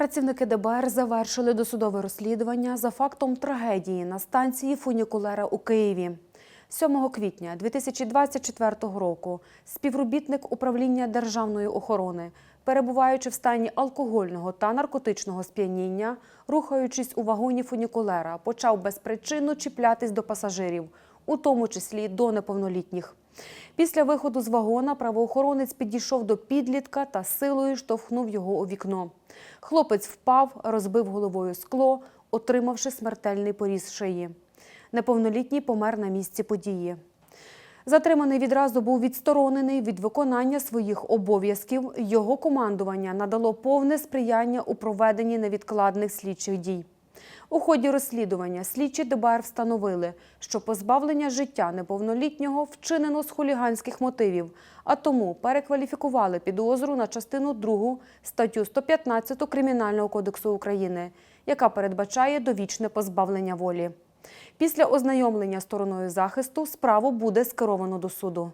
Працівники ДБР завершили досудове розслідування за фактом трагедії на станції фунікулера у Києві. 7 квітня 2024 року співробітник управління державної охорони, перебуваючи в стані алкогольного та наркотичного сп'яніння, рухаючись у вагоні фунікулера, почав безпричинно чіплятись до пасажирів, у тому числі до неповнолітніх. Після виходу з вагона правоохоронець підійшов до підлітка та силою штовхнув його у вікно. Хлопець впав, розбив головою скло, отримавши смертельний поріз шиї. Неповнолітній помер на місці події. Затриманий відразу був відсторонений від виконання своїх обов'язків. Його командування надало повне сприяння у проведенні невідкладних слідчих дій. У ході розслідування слідчі ДБР встановили, що позбавлення життя неповнолітнього вчинено з хуліганських мотивів, а тому перекваліфікували підозру на частину 2 статтю 115 Кримінального кодексу України, яка передбачає довічне позбавлення волі. Після ознайомлення стороною захисту справу буде скеровано до суду.